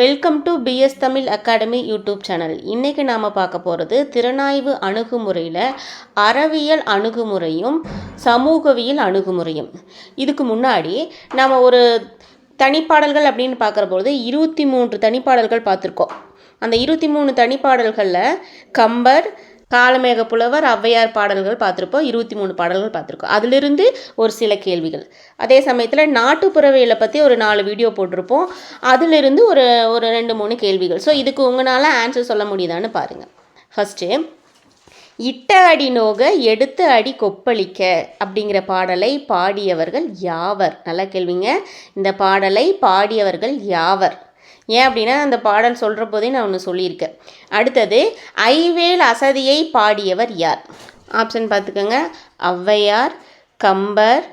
Welcome to P S Tamil academy YouTube channel இன்றைக்கி நாம் பார்க்க போகிறது திறனாய்வு அணுகுமுறையில் அறவியல் அணுகுமுறையும் சமூகவியல் அணுகுமுறையும். இதுக்கு முன்னாடி நாம் ஒரு தனிப்பாடல்கள் அப்படின்னு பார்க்குற பொழுது இருபத்தி மூன்று தனிப்பாடல்கள் பார்த்துருக்கோம். அந்த இருபத்தி மூணு தனிப்பாடல்களில் கம்பர் காலமேக புலவர் ஔவையார் பாடல்கள் பார்த்துருப்போம். இருபத்தி மூணு பாடல்கள் பார்த்துருக்கோம். அதிலிருந்து ஒரு சில கேள்விகள். அதே சமயத்தில் நாட்டுப்புறவியலை பற்றி ஒரு நாலு வீடியோ போட்டிருப்போம். அதிலிருந்து ஒரு ஒரு ரெண்டு மூணு கேள்விகள். ஸோ இதுக்கு உங்களால் ஆன்சர் சொல்ல முடியுதான்னு பாருங்கள் ஃபஸ்ட்டு இட்ட அடி நோக எடுத்த அடி கொப்பளிக்க அப்படிங்கிற பாடலை பாடியவர்கள் யாவர்? நல்ல கேள்விங்க. இந்த பாடலை பாடியவர்கள் யாவர்? ஏன் அப்படின்னா அந்த பாடல் சொல்கிற போதே நான் ஒன்று சொல்லியிருக்கேன். அடுத்தது ஐவேல் அசதியை பாடியவர் யார்? ஆப்ஷன் பார்த்துக்கோங்க. ஔவையார் கம்பர்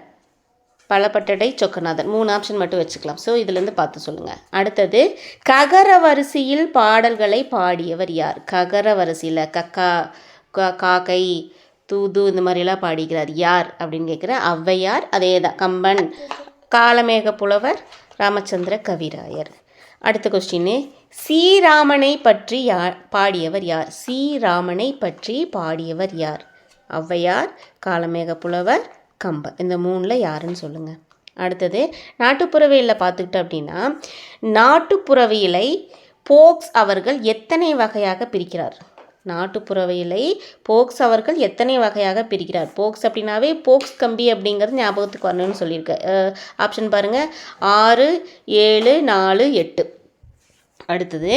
பலப்பட்டடை சொக்கநாதன். மூணு ஆப்ஷன் மட்டும் வச்சுக்கலாம். ஸோ இதுலேருந்து பார்த்து சொல்லுங்கள் அடுத்தது ககர வரிசையில் பாடல்களை பாடியவர் யார்? ககர வரிசையில் கக்கா க காக்கை தூது இந்த மாதிரிலாம் பாடிக்கிறார். யார் அப்படின்னு கேட்குற ஔவையார் அதே தான். கம்பன் காலமேக புலவர் ராமச்சந்திர கவிராயர். அடுத்த கொஸ்டின் ஸ்ரீராமனை பற்றி யார் பாடியவர் யார்? ஸ்ரீராமனை பற்றி பாடியவர் யார்? ஔவையார் காலமேக புலவர் கம்ப இந்த மூணில் யாருன்னு சொல்லுங்கள் அடுத்தது நாட்டுப்புறவியலில் பார்த்துக்கிட்டோம் அப்படின்னா நாட்டுப்புறவியலை போக்ஸ் அவர்கள் எத்தனை வகையாக பிரிக்கிறார்? நாட்டுப்புறவியலை போக்ஸ் அவர்கள் எத்தனை வகையாக பிரிக்கிறார்? போக்ஸ் அப்படின்னாவே போக்ஸ் கம்பி அப்படிங்கிறது ஞாபகத்துக்கு வரணும்னு சொல்லியிருக்கேன் ஆப்ஷன் பாருங்கள் ஆறு ஏழு நாலு எட்டு. அடுத்தது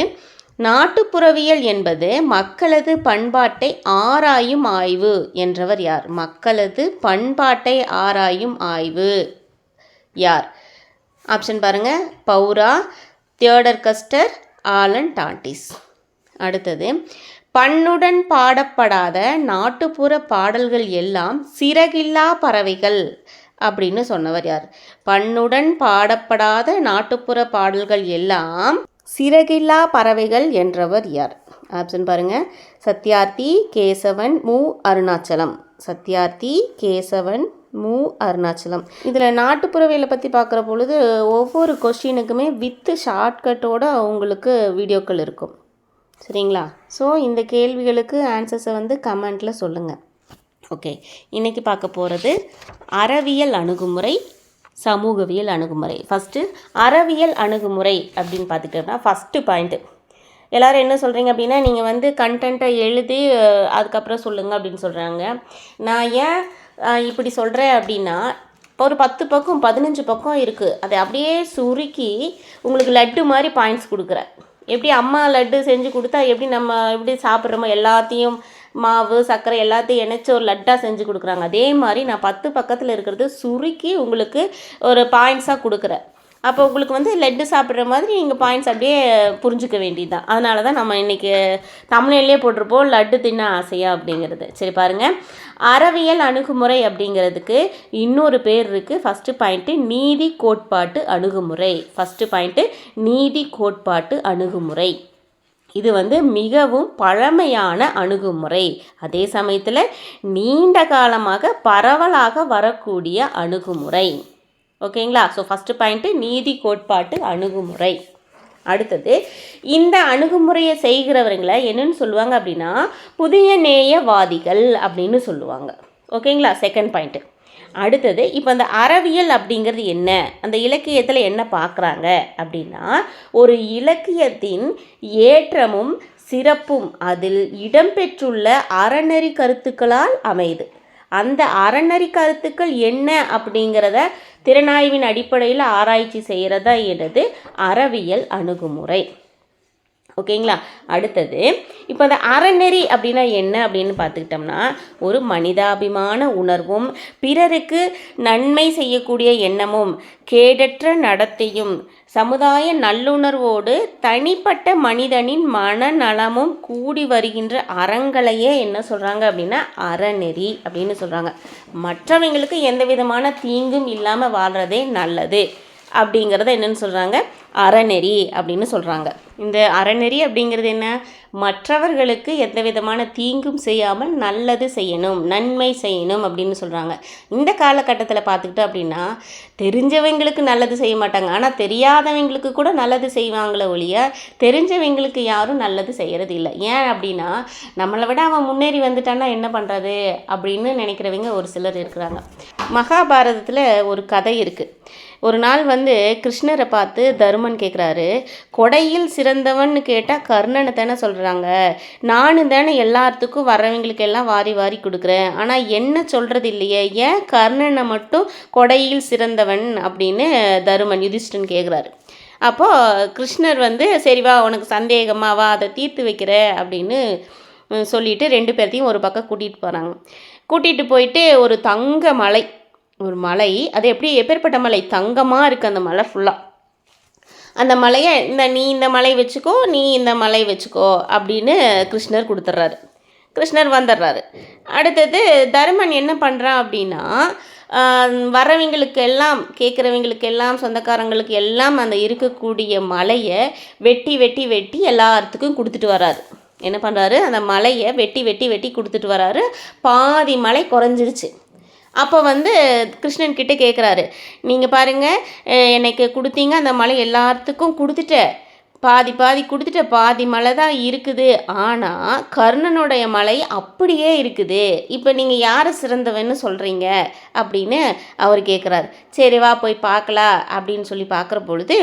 நாட்டுப்புறவியல் என்பது மக்களது பண்பாட்டை ஆராயும் ஆய்வு என்றவர் யார்? மக்களது பண்பாட்டை ஆராயும் ஆய்வு யார்? ஆப்ஷன் பாருங்க. பௌரா தியோடர் கஸ்டர் ஆலன் டாண்டிஸ் அடுத்தது பண்ணுடன் பாடப்படாத நாட்டுப்புற பாடல்கள் எல்லாம் சிறகில்லா பறவைகள் அப்படின்னு சொன்னவர் யார்? பண்ணுடன் பாடப்படாத நாட்டுப்புற பாடல்கள் எல்லாம் சிறகில்லா பறவைகள் என்றவர் யார்? ஆப்ஷன் பாருங்க. சத்யார்த்தி கேசவன் மு அருணாச்சலம். சத்யார்த்தி கேசவன் மு அருணாச்சலம். இதில் நாட்டுப்புறவியலை பற்றி பார்க்குற பொழுது ஒவ்வொரு கொஸ்டினுக்குமே வித்து ஷார்ட்கட்டோட அவங்களுக்கு வீடியோக்கள் இருக்கும். சரிங்களா? ஸோ இந்த கேள்விகளுக்கு ஆன்சர்ஸை வந்து கமெண்ட்டில் சொல்லுங்கள் ஓகே இன்றைக்கி பார்க்க போகிறது அறவியல் அணுகுமுறை சமூகவியல் அணுகுமுறை. ஃபஸ்ட்டு அறவியல் அணுகுமுறை அப்படின்னு பார்த்துக்கிட்டோம்னா ஃபஸ்ட்டு பாயிண்ட்டு எல்லோரும் என்ன சொல்கிறீங்க அப்படின்னா நீங்கள் வந்து கண்டென்ட்டை எழுதி அதுக்கப்புறம் சொல்லுங்கள் அப்படின்னு சொல்கிறாங்க நான் ஏன் இப்படி சொல்கிறேன் அப்படின்னா இப்போ ஒரு பத்து பக்கம் பதினஞ்சு பக்கம் இருக்குது அதை அப்படியே சுருக்கி உங்களுக்கு லட்டு மாதிரி பாயிண்ட்ஸ் கொடுக்குறேன். எப்படி அம்மா லட்டு செஞ்சு கொடுத்தா எப்படி நம்ம எப்படி சாப்பிட்றோமோ எல்லாத்தையும் மாவு சர்க்கரை எல்லாத்தையும் இணைச்சி ஒரு லட்டாக செஞ்சு கொடுக்குறாங்க. அதே மாதிரி நான் பத்து பக்கத்தில் இருக்கிறது சுருக்கி உங்களுக்கு ஒரு பாயிண்ட்ஸாக கொடுக்குறேன். அப்போ உங்களுக்கு வந்து லட்டு சாப்பிட்ற மாதிரி நீங்கள் பாயிண்ட்ஸ் அப்படியே புரிஞ்சுக்க வேண்டியதுதான். அதனால தான் நம்ம இன்றைக்கி தமிழ்லேயே போட்டிருப்போம் லட்டு தின்ன ஆசையா அப்படிங்கிறது. சரி பாருங்கள் அறவியல் அணுகுமுறை அப்படிங்கிறதுக்கு இன்னொரு பேர் இருக்குது ஃபஸ்ட்டு பாயிண்ட்டு நீதி கோட்பாட்டு அணுகுமுறை. ஃபஸ்ட்டு பாயிண்ட்டு நீதி கோட்பாட்டு அணுகுமுறை. இது வந்து மிகவும் பழமையான அணுகுமுறை. அதே சமயத்தில் நீண்ட காலமாக பரவலாக வரக்கூடிய அணுகுமுறை. ஓகேங்களா? ஸோ ஃபஸ்ட்டு பாயிண்ட்டு நீதி கோட்பாட்டு அணுகுமுறை. அடுத்தது இந்த அணுகுமுறையை செய்கிறவங்களை என்னென்னு சொல்லுவாங்க அப்படின்னா புதிய நேயவாதிகள் அப்படின்னு சொல்லுவாங்க. ஓகேங்களா? செகண்ட் பாயிண்ட்டு அடுத்தது இப்போ அந்த அறவியல் அப்படிங்கிறது என்ன? அந்த இலக்கியத்தில் என்ன பார்க்குறாங்க அப்படின்னா ஒரு இலக்கியத்தின் ஏற்றமும் சிறப்பும் அதில் இடம்பெற்றுள்ள அறநெறி கருத்துக்களால் அமையுது அந்த அறநெறி கருத்துக்கள் என்ன அப்படிங்கிறத திறனாய்வின் அடிப்படையில் ஆராய்ச்சி செய்கிறதா எனது அறவியல் அணுகுமுறை. ஓகேங்களா? அடுத்தது இப்போ அந்த அறநெறி அப்படின்னா என்ன அப்படின்னு பார்த்துக்கிட்டோம்னா ஒரு மனிதாபிமான உணர்வும் பிறருக்கு நன்மை செய்யக்கூடிய எண்ணமும் கேடற்ற நடத்தையும் சமுதாய நல்லுணர்வோடு தனிப்பட்ட மனிதனின் மனநலமும் கூடி வருகின்ற அறங்களையே என்ன சொல்கிறாங்க அப்படின்னா அறநெறி அப்படின்னு சொல்கிறாங்க மற்றவங்களுக்கு எந்த விதமான தீங்கும் இல்லாமல் வாழ்கிறதே நல்லது. அப்படிங்கிறத என்னன்னு சொல்கிறாங்க அறநெறி அப்படின்னு சொல்கிறாங்க இந்த அறநெறி அப்படிங்கிறது என்ன? மற்றவர்களுக்கு எந்த விதமான தீங்கும் செய்யாமல் நல்லது செய்யணும் நன்மை செய்யணும் அப்படின்னு சொல்கிறாங்க இந்த காலகட்டத்தில் பார்த்துக்கிட்டோம் அப்படின்னா தெரிஞ்சவங்களுக்கு நல்லது செய்ய மாட்டாங்க. ஆனால் தெரியாதவங்களுக்கு கூட நல்லது செய்வாங்களே ஒழிய தெரிஞ்சவங்களுக்கு யாரும் நல்லது செய்கிறது இல்லை. ஏன் அப்படின்னா நம்மளை விட அவன் முன்னேறி வந்துட்டான்னா என்ன பண்ணுறது அப்படின்னு நினைக்கிறவங்க ஒரு சிலர் இருக்கிறாங்க. மகாபாரதத்தில் ஒரு கதை இருக்குது ஒரு நாள் வந்து கிருஷ்ணரை பார்த்து தருமன் கேட்குறாரு கொடையில் சிறந்தவன்னு கேட்டால் கர்ணனை தானே சொல்கிறாங்க நானும் தானே எல்லாத்துக்கும் வர்றவங்களுக்கு எல்லாம் வாரி வாரி கொடுக்குறேன். ஆனால் என்ன சொல்கிறது இல்லையே? ஏன் கர்ணனை மட்டும் கொடையில் சிறந்தவன்? அப்படின்னு தருமன் யுதிஷ்டன் கேட்குறாரு அப்போது கிருஷ்ணர் வந்து சரிவா உனக்கு சந்தேகமாக வா அதை தீர்த்து வைக்கிற அப்படின்னு சொல்லிட்டு ரெண்டு பேர்த்தையும் ஒரு பக்கம் கூட்டிகிட்டு போகிறாங்க கூட்டிகிட்டு போயிட்டு ஒரு தங்க மலை ஒரு மலை. அது எப்படி எப்பேற்பட்ட மலை? தங்கமாக இருக்குது அந்த மலை ஃபுல்லாக அந்த மலையை இந்த நீ இந்த மலை வச்சுக்கோ நீ இந்த மலை வச்சுக்கோ அப்படின்னு கிருஷ்ணர் கொடுத்துட்றாரு கிருஷ்ணர் வந்துடுறாரு அடுத்தது தருமன் என்ன பண்ணுறான் அப்படின்னா வரவங்களுக்கு எல்லாம் கேட்குறவங்களுக்கு எல்லாம் சொந்தக்காரங்களுக்கு எல்லாம் அந்த இருக்கக்கூடிய மலையை வெட்டி வெட்டி வெட்டி எல்லாத்துக்கும் கொடுத்துட்டு வராரு. என்ன பண்ணுறாரு அந்த மலையை வெட்டி வெட்டி வெட்டி கொடுத்துட்டு வராரு. பாதி மலை குறைஞ்சிருச்சு. அப்போ வந்து கிருஷ்ணன் கிட்டே கேட்குறாரு நீங்கள் பாருங்கள் எனக்கு கொடுத்தீங்க அந்த மலை எல்லாத்துக்கும் கொடுத்துட்ட. பாதி பாதி கொடுத்துட்ட பாதி மலை தான் இருக்குது. ஆனால் கர்ணனுடைய மலை அப்படியே இருக்குது. இப்போ நீங்கள் யாரை சிறந்தவன்னு சொல்கிறீங்க அப்படின்னு அவர் கேட்குறாரு சரி வா போய் பார்க்கலாம் அப்படின்னு சொல்லி பார்க்குற பொழுது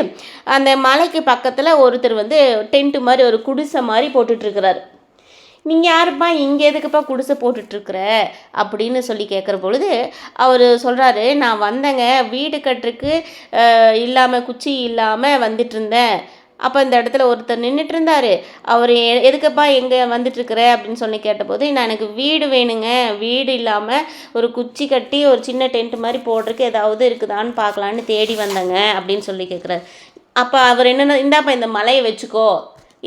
அந்த மலைக்கு பக்கத்தில் ஒருத்தர் வந்து டென்ட்டு மாதிரி ஒரு குடிசை மாதிரி போட்டுட்ருக்கிறாரு நீங்கள் யாருப்பா இங்கே எதுக்குப்பா குடிசை போட்டுட்ருக்குற? அப்படின்னு சொல்லி கேட்குற பொழுது அவர் சொல்கிறாரு நான் வந்தேங்க. வீடு கட்டுறக்கு இல்லாமல் குச்சி இல்லாமல் வந்துட்டு இருந்தேன் அப்போ இந்த இடத்துல ஒருத்தர் நின்றுட்டு இருந்தார் அவர் எ- எதுக்குப்பா எங்கே வந்துட்டுருக்குற அப்படின்னு சொல்லி கேட்டபோது நான் எனக்கு வீடு வேணுங்க. வீடு இல்லாமல் ஒரு குச்சி கட்டி ஒரு சின்ன டென்ட் மாதிரி போடுறதுக்கு ஏதாவது இருக்குதான்னு பார்க்கலான்னு தேடி வந்தேங்க. அப்படின்னு சொல்லி கேட்குறாரு அப்போ அவர் என்னென்ன இந்தாப்பா இந்த மலையை வச்சுக்கோ.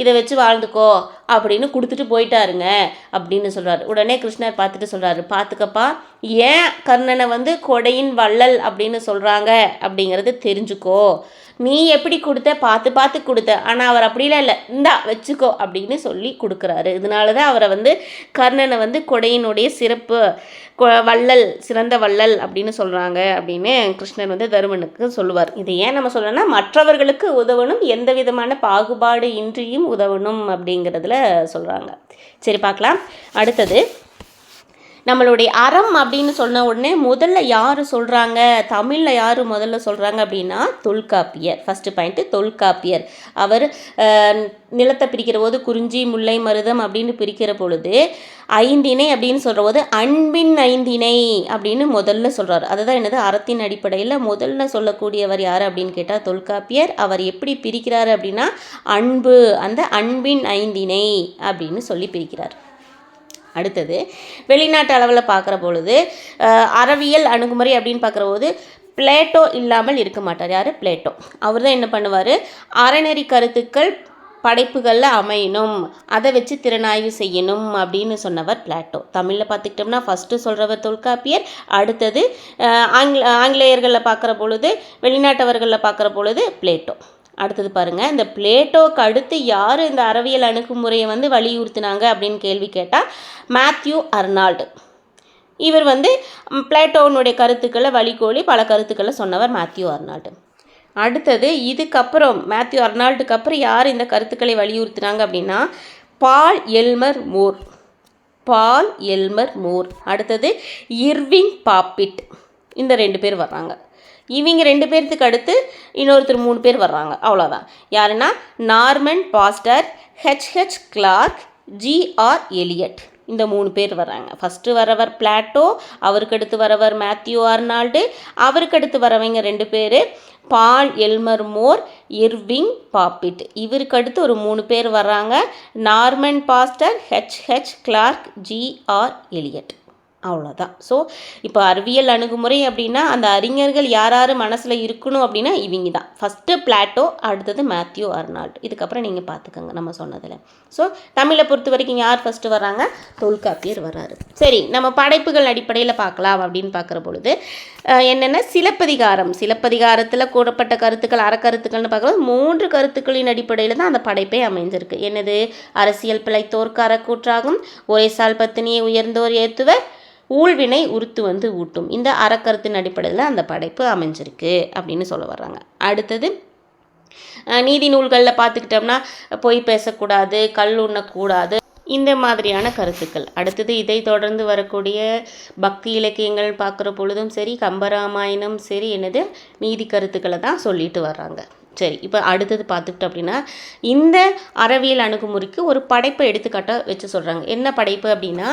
இதை வச்சு வாழ்ந்துக்கோ அப்படின்னு கொடுத்துட்டு போயிட்டாருங்க அப்படின்னு சொல்கிறாரு உடனே கிருஷ்ணர் பார்த்துட்டு சொல்கிறாரு பார்த்துக்கப்பா ஏன் கர்ணனை வந்து கொடையின் வள்ளல் அப்படின்னு சொல்கிறாங்க அப்படிங்கிறது தெரிஞ்சுக்கோ. நீ எப்படி கொடுத்த? பார்த்து பார்த்து கொடுத்த. ஆனால் அவர் அப்படிலாம் இல்லை. இந்தா வச்சுக்கோ அப்படின்னு சொல்லி கொடுக்குறாரு. இதனால தான் அவரை வந்து கர்ணனை வந்து கொடையினுடைய சிறப்பு கொ- வள்ளல் சிறந்த வள்ளல் அப்படின்னு சொல்கிறாங்க அப்படின்னு கிருஷ்ணன் வந்து தருமனுக்கு சொல்லுவார். இது ஏன் நம்ம சொல்லணும்னா மற்றவர்களுக்கு உதவணும் எந்த விதமான பாகுபாடு இன்றியும் உதவணும் அப்படிங்கிறதுல சொல்கிறாங்க சரி பார்க்கலாம். அடுத்தது நம்மளுடைய அறம் அப்படின்னு சொன்ன உடனே முதல்ல யார் சொல்கிறாங்க தமிழில் யார் முதல்ல சொல்கிறாங்க அப்படின்னா தொல்காப்பியர். First point Tholkappiyar. அவர் நிலத்தை பிரிக்கிற போது குறிஞ்சி முல்லை மருதம் அப்படின்னு பிரிக்கிற பொழுது ஐந்திணை அப்படின்னு சொல்கிற போது அன்பின் ஐந்திணை அப்படின்னு முதல்ல சொல்கிறார் அதுதான் என்னது? அறத்தின் அடிப்படையில் முதல்ல சொல்லக்கூடியவர் யார் அப்படின்னு கேட்டால் தொல்காப்பியர். அவர் எப்படி பிரிக்கிறார் அப்படின்னா அன்பு அந்த அன்பின் ஐந்திணை அப்படின்னு சொல்லி பிரிக்கிறார். அடுத்தது வெளிநாட்டு அளவில் பார்க்குற பொழுது அறவியல் அணுகுமுறை அப்படின்னு பார்க்குற போது பிளேட்டோ இல்லாமல் இருக்க மாட்டார். யார்? பிளேட்டோ. அவர் தான் என்ன பண்ணுவார்? அறநெறி கருத்துக்கள் படைப்புகளில் அமையணும். அதை வச்சு திறனாய்வு செய்யணும் அப்படின்னு சொன்னவர் பிளாட்டோ. தமிழில் பார்த்துக்கிட்டோம்னா ஃபஸ்ட்டு சொல்கிறவர் தொல்காப்பியர் அடுத்தது ஆங்கில ஆங்கிலேயர்களில் பார்க்குற பொழுது வெளிநாட்டவர்களில் பார்க்குற பொழுது பிளேட்டோ. அடுத்தது பாருங்கள் இந்த பிளேட்டோக்கு அடுத்து யார் இந்த அறிவியல் அணுகுமுறையை வந்து வலியுறுத்தினாங்க அப்படின்னு கேள்வி கேட்டால் மேத்யூ அர்னால்டு. இவர் வந்து பிளேட்டோனுடைய கருத்துக்களை வழிகோலி பல கருத்துக்களை சொன்னவர் மேத்யூ அர்னால்டு. அடுத்தது இதுக்கப்புறம் மேத்யூ அர்னால்டுக்கு அப்புறம் யார் இந்த கருத்துக்களை வலியுறுத்தினாங்க அப்படின்னா பால் எல்மர் மோர். பால் எல்மர் மோர். அடுத்தது இர்விங் பாப்பிட். இந்த ரெண்டு பேர் வர்றாங்க. இவங்க ரெண்டு பேர்த்துக்கு அடுத்து இன்னொருத்தர் மூணு பேர் வர்றாங்க. அவ்வளோதான் யாருன்னா? Norman Foerster H H Clark G R Elliott இந்த மூணு பேர் வர்றாங்க. ஃபஸ்ட்டு வரவர் பிளாட்டோ அவருக்கு அடுத்து வரவர் மேத்யூ ஆர்னால்டு அவருக்கு அடுத்து வரவங்க ரெண்டு பேர் பால் எல்மர் மோர் இர்விங் பாப்பிட். இவருக்கு அடுத்து ஒரு மூணு பேர் வர்றாங்க. Norman Foerster H H Clark G R Elliott அவ்வளோதான் ஸோ இப்போ அறிவியல் அணுகுமுறை அப்படின்னா அந்த அறிஞர்கள் யார் யார் மனசில் இருக்கணும் அப்படின்னா இவங்க தான் ஃபஸ்ட்டு பிளாட்டோ அடுத்தது மேத்யூ அர்னால்ட். இதுக்கப்புறம் நீங்கள் பார்த்துக்கோங்க நம்ம சொன்னதில். ஸோ தமிழை பொறுத்த வரைக்கும் யார் ஃபஸ்ட்டு வர்றாங்க? தொல்காப்பியர் வர்றாரு. சரி நம்ம படைப்புகள் அடிப்படையில் பார்க்கலாம் அப்படின்னு பார்க்குற பொழுது என்னென்ன சிலப்பதிகாரம். சிலப்பதிகாரத்தில் கூறப்பட்ட கருத்துக்கள் அறக்கருத்துக்கள்னு பார்க்கும்போது மூன்று கருத்துக்களின் அடிப்படையில் தான் அந்த படைப்பே அமைஞ்சிருக்கு. என்னது? அரசியல் பிழைத்தோர்க்கு அறக்கூற்றாகும் ஒரே சால் பத்தினியை உயர்ந்தோர் ஏத்துவர். ஊழ்வினை உறுத்து வந்து ஊட்டும். இந்த அறக்கருத்தின் அடிப்படையில் அந்த படைப்பு அமைஞ்சிருக்கு அப்படின்னு சொல்ல வர்றாங்க. அடுத்தது நீதி நூல்களில் பார்த்துக்கிட்டோம்னா பொய் பேசக்கூடாது கல் உண்ணக்கூடாது இந்த மாதிரியான கருத்துக்கள். அடுத்தது இதை தொடர்ந்து வரக்கூடிய பக்தி இலக்கியங்கள் பார்க்குற பொழுதும் சரி கம்பராமாயணம் சரி என்னது நீதி கருத்துக்களை தான் சொல்லிட்டு வர்றாங்க. சரி இப்போ அடுத்தது பார்த்துக்கிட்டோம் அப்படின்னா இந்த அறவியல் அணுகுமுறைக்கு ஒரு படைப்பை எடுத்துக்காட்ட வச்சு சொல்கிறாங்க என்ன படைப்பு அப்படின்னா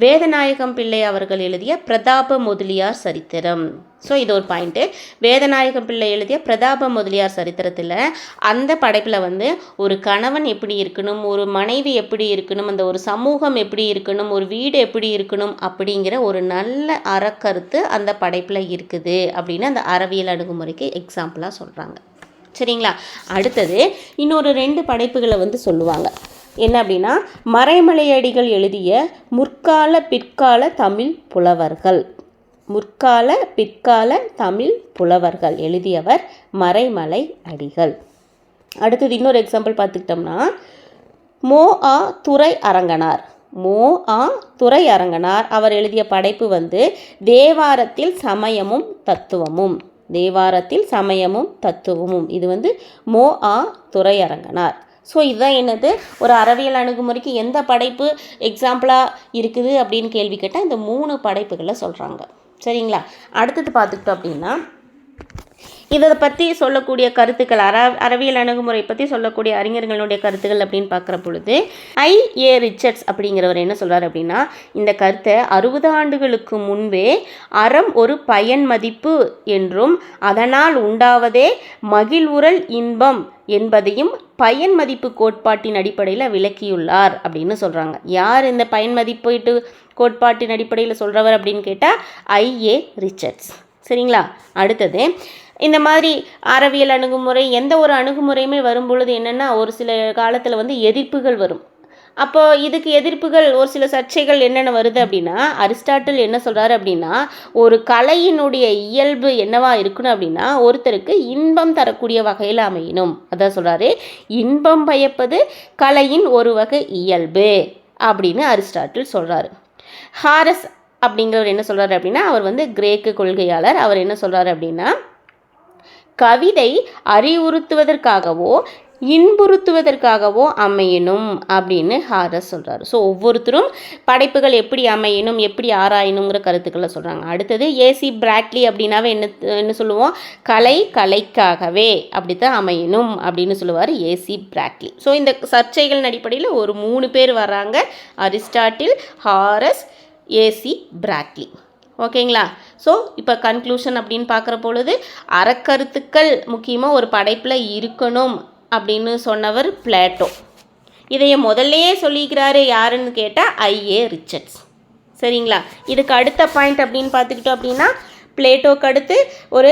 வேதநாயகம் பிள்ளை அவர்கள் எழுதிய பிரதாப முதலியார் சரித்திரம். ஸோ இது ஒரு பாயிண்ட்டு வேதநாயகம் பிள்ளை எழுதிய பிரதாப முதலியார் சரித்திரத்தில் அந்த படைப்பில் வந்து ஒரு கணவன் எப்படி இருக்கணும் ஒரு மனைவி எப்படி இருக்கணும் அந்த ஒரு சமூகம் எப்படி இருக்கணும் ஒரு வீடு எப்படி இருக்கணும் அப்படிங்கிற ஒரு நல்ல அறக்கருத்து அந்த படைப்பில் இருக்குது அப்படின்னு அந்த அறவியல் அணுகுமுறைக்கு எக்ஸாம்பிளாக சொல்கிறாங்க சரிங்களா? அடுத்தது இன்னொரு ரெண்டு படைப்புகளை வந்து சொல்லுவாங்க. என்ன அப்படின்னா மறைமலையடிகள் எழுதிய முற்கால பிற்கால தமிழ் புலவர்கள். முற்கால பிற்கால தமிழ் புலவர்கள் எழுதியவர் மறைமலை அடிகள். அடுத்தது இன்னொரு எக்ஸாம்பிள் பார்த்துக்கிட்டோம்னா மோ ஆ துரை அரங்கனார். மோ ஆ துரை அரங்கனார். அவர் எழுதிய படைப்பு வந்து தேவாரத்தில் சமயமும் தத்துவமும். தேவாரத்தில் சமயமும் தத்துவமும். இது வந்து மோ ஆ துறையரங்கனார் ஸோ இதுதான் என்னது? ஒரு அறவியல் அணுகுமுறைக்கு எந்த படைப்பு எக்ஸாம்பிளாக இருக்குது அப்படின்னு கேள்வி கேட்டால் இந்த மூணு படைப்புகளை சொல்கிறாங்க சரிங்களா? அடுத்தது பார்த்துக்கிட்டோம் அப்படின்னா இதை பற்றி சொல்லக்கூடிய கருத்துக்கள் அற அறிவியல் அணுகுமுறை பற்றி சொல்லக்கூடிய அறிஞர்களுடைய கருத்துக்கள் அப்படின்னு பார்க்குற பொழுது ஐ. ஏ. ரிச்சர்ட்ஸ் அப்படிங்கிறவர் என்ன சொல்கிறார் அப்படின்னா இந்த கருத்தை அறுபது ஆண்டுகளுக்கு முன்பே அறம் ஒரு பயன் மதிப்பு என்றும் அதனால் உண்டாவதே மகிழ்வுரல் இன்பம் என்பதையும் பயன் மதிப்பு கோட்பாட்டின் அடிப்படையில் விளக்கியுள்ளார் அப்படின்னு சொல்கிறாங்க யார் இந்த பயன் மதிப்பீட்டு கோட்பாட்டின் அடிப்படையில் சொல்கிறவர் அப்படின்னு கேட்டால் ஐ. ஏ. ரிச்சர்ட்ஸ். சரிங்களா? அடுத்தது இந்த மாதிரி அறவியல் அணுகுமுறை எந்த ஒரு அணுகுமுறையுமே வரும் பொழுது என்னென்னா ஒரு சில காலத்தில் வந்து எதிர்ப்புகள் வரும். அப்போது இதுக்கு எதிர்ப்புகள் ஒரு சில சர்ச்சைகள் என்னென்ன வருது அப்படின்னா அரிஸ்டாட்டில் என்ன சொல்கிறாரு அப்படின்னா ஒரு கலையினுடைய இயல்பு என்னவா இருக்கணும் அப்படின்னா ஒருத்தருக்கு இன்பம் தரக்கூடிய வகையில் அமையணும். அதான் சொல்கிறாரு இன்பம் பயப்பது கலையின் ஒரு வகை இயல்பு அப்படின்னு அரிஸ்டாட்டில் சொல்கிறாரு ஹாரஸ் அப்படிங்கிறவர் என்ன சொல்கிறாரு அப்படின்னா அவர் வந்து கிரேக்கு கொள்கையாளர். அவர் என்ன சொல்கிறாரு அப்படின்னா கவிதை அறிவுறுத்துவதற்காகவோ இன்புறுத்துவதற்காகவோ அமையணும் அப்படின்னு ஹாரஸ் சொல்கிறார் ஸோ ஒவ்வொருத்தரும் படைப்புகள் எப்படி அமையணும் எப்படி ஆராயணுங்கிற கருத்துக்களை சொல்கிறாங்க அடுத்தது ஏசி பிராட்லி அப்படின்னாவே என்ன என்ன சொல்லுவோம்? கலை கலைக்காகவே அப்படித்தான் அமையணும் அப்படின்னு சொல்லுவார் ஏசி பிராட்லி. ஸோ இந்த சர்ச்சைகளின் அடிப்படையில் ஒரு மூணு பேர் வர்றாங்க. Aristotle Horace A C Bradley. ஓகேங்களா? ஸோ இப்போ கன்க்ளூஷன் அப்படின்னு பார்க்குற பொழுது அறக்கருத்துக்கள் முக்கியமாக ஒரு படைப்பில் இருக்கணும் அப்படின்னு சொன்னவர் பிளாட்டோ. இதைய முதல்லையே சொல்லிக்கிறாரு யாருன்னு கேட்டால் ஐஏ ரிச்சர்ட்ஸ். சரிங்களா? இதுக்கு அடுத்த பாயிண்ட் அப்படின்னு பார்த்துக்கிட்டோம் அப்படின்னா பிளேட்டோக்கு அடுத்து ஒரு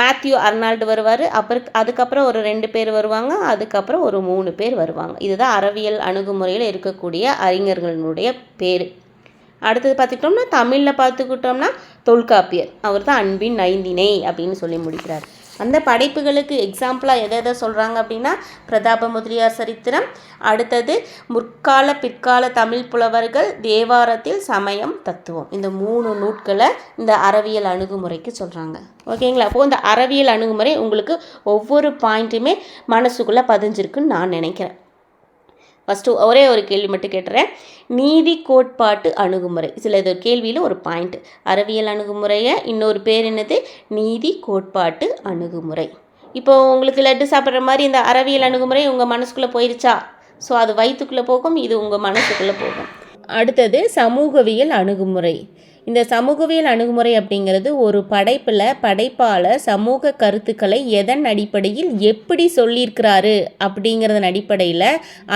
மேத்யூ அர்னால்டு வருவார். அப்புறம் அதுக்கப்புறம் ஒரு ரெண்டு பேர் வருவாங்க. அதுக்கப்புறம் ஒரு மூணு பேர் வருவாங்க. இதுதான் அறவியல் அணுகுமுறையில் இருக்கக்கூடிய அறிஞர்களுடைய பேர். அடுத்தது பார்த்துக்கிட்டோம்னா தமிழில் பார்த்துக்கிட்டோம்னா தொல்காப்பியர். அவர் தான் அன்பின் ஐந்தினை அப்படின்னு சொல்லி முடிக்கிறார். அந்த படைப்புகளுக்கு எக்ஸாம்பிளாக எதை எதை சொல்கிறாங்க அப்படின்னா பிரதாப முதலியார் சரித்திரம் அடுத்தது முற்கால பிற்கால தமிழ் புலவர்கள் தேவாரத்தில் சமயம் தத்துவம். இந்த மூணு நூட்களை இந்த அறவியல் அணுகுமுறைக்கு சொல்கிறாங்க ஓகேங்களா? அப்போது இந்த அறவியல் அணுகுமுறை உங்களுக்கு ஒவ்வொரு பாயிண்ட்டுமே மனசுக்குள்ளே பதிஞ்சிருக்குன்னு நான் நினைக்கிறேன். ஃபஸ்ட்டு ஒரே ஒரு கேள்வி மட்டும் கேட்டுறேன். நீதி கோட்பாட்டு அணுகுமுறை. சில இது கேள்வியில் ஒரு பாயிண்ட் அறிவியல் அணுகுமுறையை இன்னொரு பேர் என்னது? நீதி கோட்பாட்டு அணுகுமுறை. இப்போ உங்களுக்கு லட்டு சாப்பிட்ற மாதிரி இந்த அறிவியல் அணுகுமுறை உங்கள் மனசுக்குள்ளே போயிருச்சா? ஸோ அது வயிற்றுக்குள்ளே போகும் இது உங்கள் மனசுக்குள்ளே போகும். அடுத்தது சமூகவியல் அணுகுமுறை. இந்த சமூகவியல் அணுகுமுறை அப்படிங்கிறது ஒரு படைப்பில் படைப்பாளர் சமூக கருத்துக்களை எதன் அடிப்படையில் எப்படி சொல்லியிருக்கிறாரு அப்படிங்கிறதன் அடிப்படையில்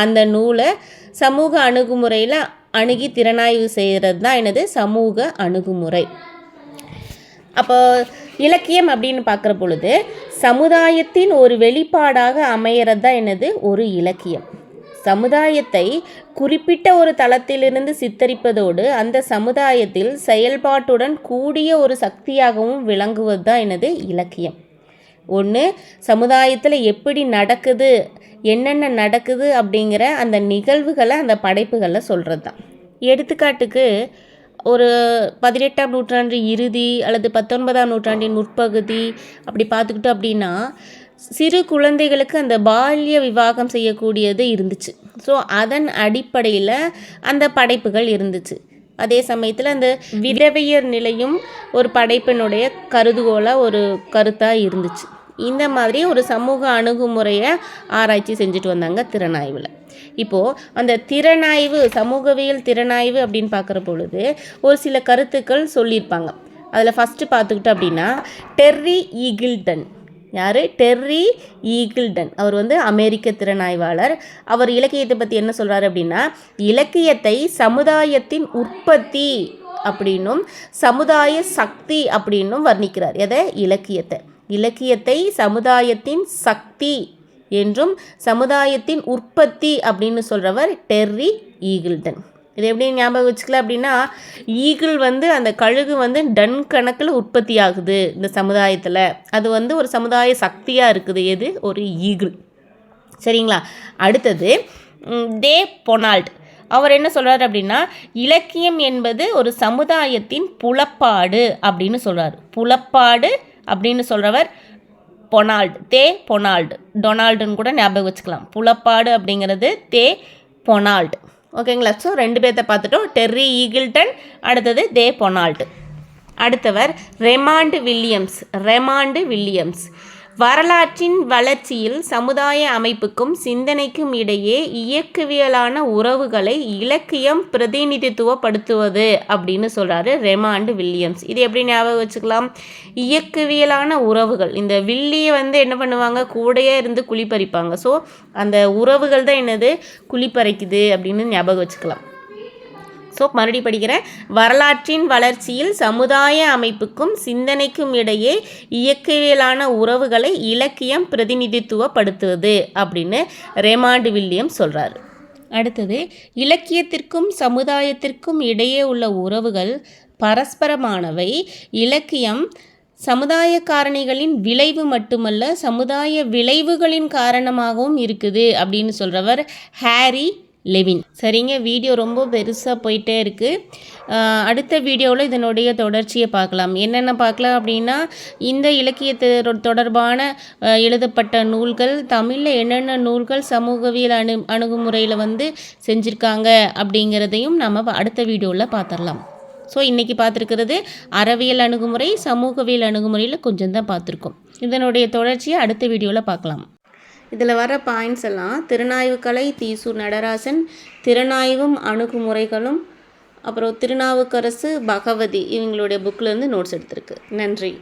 அந்த நூலை சமூக அணுகுமுறையில் அணுகி திறனாய்வு செய்கிறது தான் எனது சமூக அணுகுமுறை. அப்போ இலக்கியம் அப்படின்னு பார்க்குற பொழுது சமுதாயத்தின் ஒரு வெளிப்பாடாக அமையிறது தான் என்னது? ஒரு இலக்கியம். சமுதாயத்தை குறிப்பிட்ட ஒரு தளத்திலிருந்து சித்தரிப்பதோடு அந்த சமுதாயத்தில் செயல்பாட்டுடன் கூடிய ஒரு சக்தியாகவும் விளங்குவது தான் எனது இலக்கியம். ஒன்று சமுதாயத்தில் எப்படி நடக்குது என்னென்ன நடக்குது அப்படிங்கிற அந்த நிகழ்வுகளை அந்த படைப்புகளை சொல்கிறது தான். எடுத்துக்காட்டுக்கு ஒரு பதினெட்டாம் நூற்றாண்டு இறுதி அல்லது பத்தொன்பதாம் நூற்றாண்டின் முற்பகுதி அப்படி பார்த்துக்கிட்டோம் அப்படின்னா சிறு குழந்தைகளுக்கு அந்த பால்ய விவாகம் செய்யக்கூடியது இருந்துச்சு. ஸோ அதன் அடிப்படையில் அந்த படைப்புகள் இருந்துச்சு. அதே சமயத்தில் அந்த விதவையர் நிலையும் ஒரு படைப்பினுடைய கருதுகோளாக ஒரு கருத்தாக இருந்துச்சு. இந்த மாதிரி ஒரு சமூக அணுகுமுறையை ஆராய்ச்சி செஞ்சுட்டு வந்தாங்க திறனாய்வில். இப்போது அந்த திறனாய்வு சமூகவியல் திறனாய்வு அப்படின்னு பார்க்குற பொழுது ஒரு சில கருத்துக்கள் சொல்லியிருப்பாங்க. அதில் ஃபஸ்ட்டு பார்த்துக்கிட்டோம் அப்படின்னா டெர்ரி ஈகில்டன். யார்? டெர்ரி ஈகிள்டன் அவர் வந்து அமெரிக்க திறனாய்வாளர். அவர் இலக்கியத்தை பற்றி என்ன சொல்கிறார் அப்படின்னா இலக்கியத்தை சமுதாயத்தின் உற்பத்தி அப்படின்னும் சமுதாய சக்தி அப்படின்னும் வர்ணிக்கிறார். எதை? இலக்கியத்தை. இலக்கியத்தை சமுதாயத்தின் சக்தி என்றும் சமுதாயத்தின் உற்பத்தி அப்படின்னு சொல்கிறவர் டெர்ரி ஈகிள்டன் இது எப்படி ஞாபகம் வச்சுக்கல அப்படின்னா ஈகிள் வந்து அந்த கழுகு வந்து டன் கணக்கில் உற்பத்தி ஆகுது இந்த சமுதாயத்தில். அது வந்து ஒரு சமுதாய சக்தியாக இருக்குது. எது? ஒரு ஈகிள். சரிங்களா? அடுத்தது தே பொனால்ட். அவர் என்ன சொல்கிறார் அப்படின்னா இலக்கியம் என்பது ஒரு சமுதாயத்தின் புலப்பாடு அப்படின்னு சொல்கிறார் புலப்பாடு அப்படின்னு சொல்கிறவர் பொனால்டு தே பொனால்டு. டொனால்டுன்னு கூட ஞாபகம் வச்சுக்கலாம். புலப்பாடு அப்படிங்கிறது தே பொனால்டு. ஓகேங்களா? ஸோ ரெண்டு பேர்த்த பார்த்துட்டோம். டெர்ரி ஈகிள்டன் அடுத்தது தே பொனால்டு அடுத்தவர் ரெமாண்டு வில்லியம்ஸ் ரெமாண்டு வில்லியம்ஸ் வரலாற்றின் வளர்ச்சியில் சமுதாய அமைப்புக்கும் சிந்தனைக்கும் இடையே இயக்கவியலான உறவுகளை இலக்கியம் பிரதிநிதித்துவப்படுத்துவது அப்படின்னு சொல்கிறாரு ரெமாண்டு வில்லியம்ஸ். இது எப்படி ஞாபகம் வச்சுக்கலாம்? இயக்கவியலான உறவுகள். இந்த வில்லியை வந்து என்ன பண்ணுவாங்க? கூடையே இருந்து குளிப்பறிப்பாங்க ஸோ அந்த உறவுகள் தான் என்னது? குளிப்பறைக்குது அப்படின்னு ஞாபகம் வச்சுக்கலாம். ஸோ மறுபடி படிக்கிறேன் வரலாற்றின் வளர்ச்சியில் சமுதாய அமைப்புக்கும் சிந்தனைக்கும் இடையே இயக்கவியலான உறவுகளை இலக்கியம் பிரதிநிதித்துவப்படுத்துவது அப்படின்னு ரெமாண்டு வில்லியம் சொல்கிறார் அடுத்தது இலக்கியத்திற்கும் சமுதாயத்திற்கும் இடையே உள்ள உறவுகள் பரஸ்பரமானவை. இலக்கியம் சமுதாய காரணிகளின் விளைவு மட்டுமல்ல சமுதாய விளைவுகளின் காரணமாகவும் இருக்குது அப்படின்னு சொல்கிறவர் ஹாரி லெவின் சரிங்க வீடியோ ரொம்ப பெருசாக போயிட்டே இருக்குது அடுத்த வீடியோவில் இதனுடைய தொடர்ச்சியை பார்க்கலாம். என்னென்ன பார்க்கலாம் அப்படின்னா இந்த இலக்கியத்து தொடர்பான எழுதப்பட்ட நூல்கள் தமிழில் என்னென்ன நூல்கள் சமூகவியல் அணு அணுகுமுறையில் வந்து செஞ்சுருக்காங்க அப்படிங்கிறதையும் நம்ம அடுத்த வீடியோவில் பார்த்துடலாம் ஸோ இன்றைக்கி பார்த்துருக்கிறது அறவியல் அணுகுமுறை சமூகவியல் அணுகுமுறையில் கொஞ்சம் தான் பார்த்துருக்கோம் இதனுடைய தொடர்ச்சியை அடுத்த வீடியோவில் பார்க்கலாம் இதில் வர பாயிண்ட்ஸ் எல்லாம் திருநாய்வுக்கலை தீசு நடராசன் திறனாய்வும் அணுகுமுறைகளும் அப்புறம் திருநாவுக்கரசு பகவதி இவங்களுடைய புக்கிலேருந்து நோட்ஸ் எடுத்திருக்கு. நன்றி.